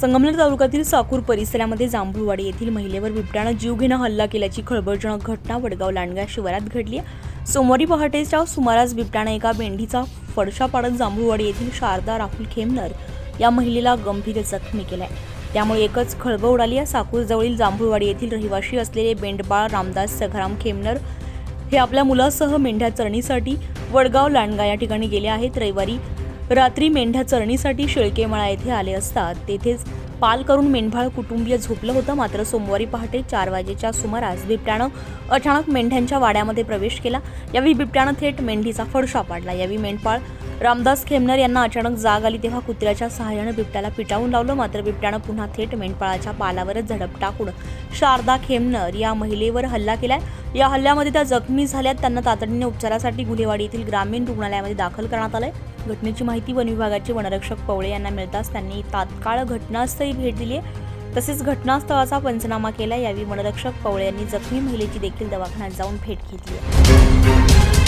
संगमनेर तालुक्यातील साकूर परिसरामध्ये जांभूळवाडी येथील महिलेवर बिबट्यानं जीवघेणा हल्ला केल्याची खळबळजनक घटना वडगाव लांडगा शिवारात घडली आहे. सोमवारी पहाटेच्या सुमारास बिबट्यानं एका मेंढीचा फडशा पाडत जांभूळवाडी येथील शारदा राहुल खेमनर या महिलेला गंभीर जखमी केलाय. त्यामुळे एकच खळबळ उडाली आहे. साकूरजवळील जांभूळवाडी येथील रहिवाशी असलेले बेंडबाळ रामदास सखाराम खेमनर हे आपल्या मुलासह मेंढ्या चरणीसाठी वडगाव लांडगा या ठिकाणी गेले आहेत. रविवारी रात्री मेंढ्या चरणीसाठी शेळकेमाळा येथे आले असता तेथेच पाल करून मेंढपाळ कुटुंबीय झोपलं होतं. मात्र सोमवारी पहाटे चार वाजेच्या सुमारास बिबट्यानं अचानक मेंढ्यांच्या वाड्यामध्ये प्रवेश केला. यावेळी बिबट्यानं थेट मेंढीचा फडशा पाडला. यावेळी मेंढपाळ रामदास खेमनर यांना अचानक जाग आली तेव्हा कुत्र्याच्या सहाय्यानं बिबट्याला पिटावून लावलं. मात्र बिबट्यानं पुन्हा थेट मेंढपाळाच्या पालावरच झडप टाकून शारदा खेमनर या महिलेवर हल्ला केलाय. या हल्ल्यामध्ये त्या जखमी झाल्यात. त्यांना तातडीने उपचारासाठी गुलेवाडी येथील ग्रामीण रुग्णालयामध्ये दाखल करण्यात आलंय. घटनेची माहिती वन विभागाचे वनरक्षक पवळे यांना मिळताच त्यांनी तात्काळ घटनास्थळी भेट दिली आहे. तसेच घटनास्थळाचा पंचनामा केला यावेळी वनरक्षक पवळे यांनी जखमी महिलेची देखील दवाखान्यात जाऊन भेट घेतली